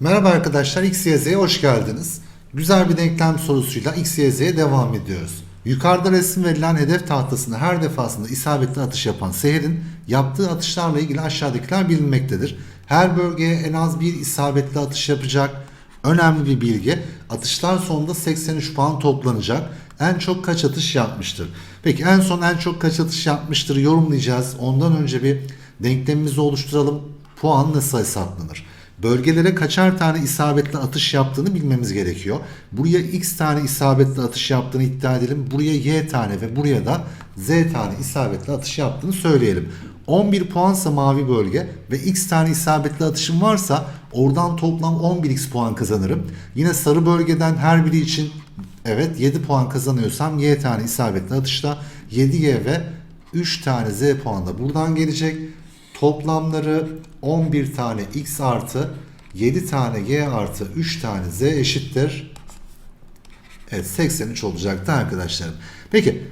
Merhaba arkadaşlar, X, Y, Z'ye hoş geldiniz. Güzel bir denklem sorusuyla X, Y, Z'ye devam ediyoruz. Yukarıda resim verilen hedef tahtasına her defasında isabetli atış yapan Seher'in yaptığı atışlarla ilgili aşağıdakiler bilinmektedir. Her bölgeye en az bir isabetli atış yapacak. Önemli bir bilgi. Atışlar sonunda 83 puan toplanacak. En çok kaç atış yapmıştır? Peki en son en çok kaç atış yapmıştır yorumlayacağız. Ondan önce bir denklemimizi oluşturalım. Puan nasıl hesaplanır? Bölgelere kaçar tane isabetli atış yaptığını bilmemiz gerekiyor. Buraya x tane isabetli atış yaptığını iddia edelim. Buraya y tane ve buraya da z tane isabetli atış yaptığını söyleyelim. 11 puansa mavi bölge ve x tane isabetli atışım varsa oradan toplam 11x puan kazanırım. Yine sarı bölgeden her biri için evet 7 puan kazanıyorsam y tane isabetli atışla 7y ve 3 tane z puan da buradan gelecek. Toplamları 11 tane x artı 7 tane y artı 3 tane z eşittir. Evet 83 olacaktı arkadaşlarım. Peki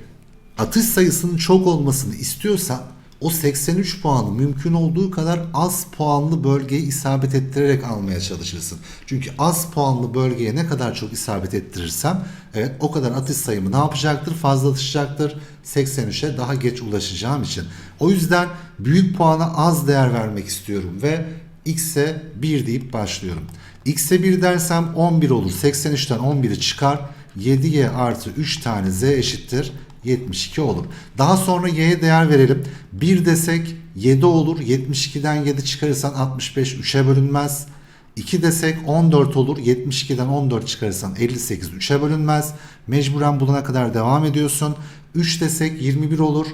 atış sayısının çok olmasını istiyorsan o 83 puanı mümkün olduğu kadar az puanlı bölgeye isabet ettirerek almaya çalışırsın. Çünkü az puanlı bölgeye ne kadar çok isabet ettirirsem evet o kadar atış sayımı ne yapacaktır? Fazla atacaktır. 83'e daha geç ulaşacağım için. O yüzden büyük puana az değer vermek istiyorum ve x'e 1 deyip başlıyorum. x'e 1 dersem 11 olur. 83'ten 11'i çıkar. 7y artı 3 tane z eşittir 72 olur. Daha sonra y'ye değer verelim. 1 desek 7 olur. 72'den 7 çıkarırsan 65 3'e bölünmez. 2 desek 14 olur. 72'den 14 çıkarırsan 58 3'e bölünmez. Mecburen bulana kadar devam ediyorsun. 3 desek 21 olur.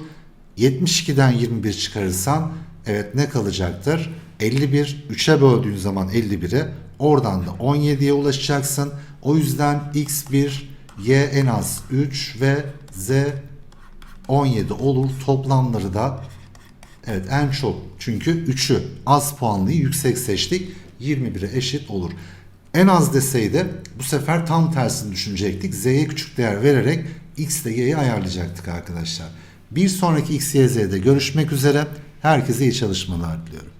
72'den 21 çıkarırsan evet ne kalacaktır? 51 3'e böldüğün zaman 51'i oradan da 17'ye ulaşacaksın. O yüzden x1 y en az 3 ve z 17 olur. Toplamları da evet en çok çünkü 3'ü az puanlıyı yüksek seçtik. 21'e eşit olur. En az deseydi bu sefer tam tersini düşünecektik. Z'ye küçük değer vererek x ile y'yi ayarlayacaktık arkadaşlar. Bir sonraki x, y, z'de görüşmek üzere. Herkese iyi çalışmalar diliyorum.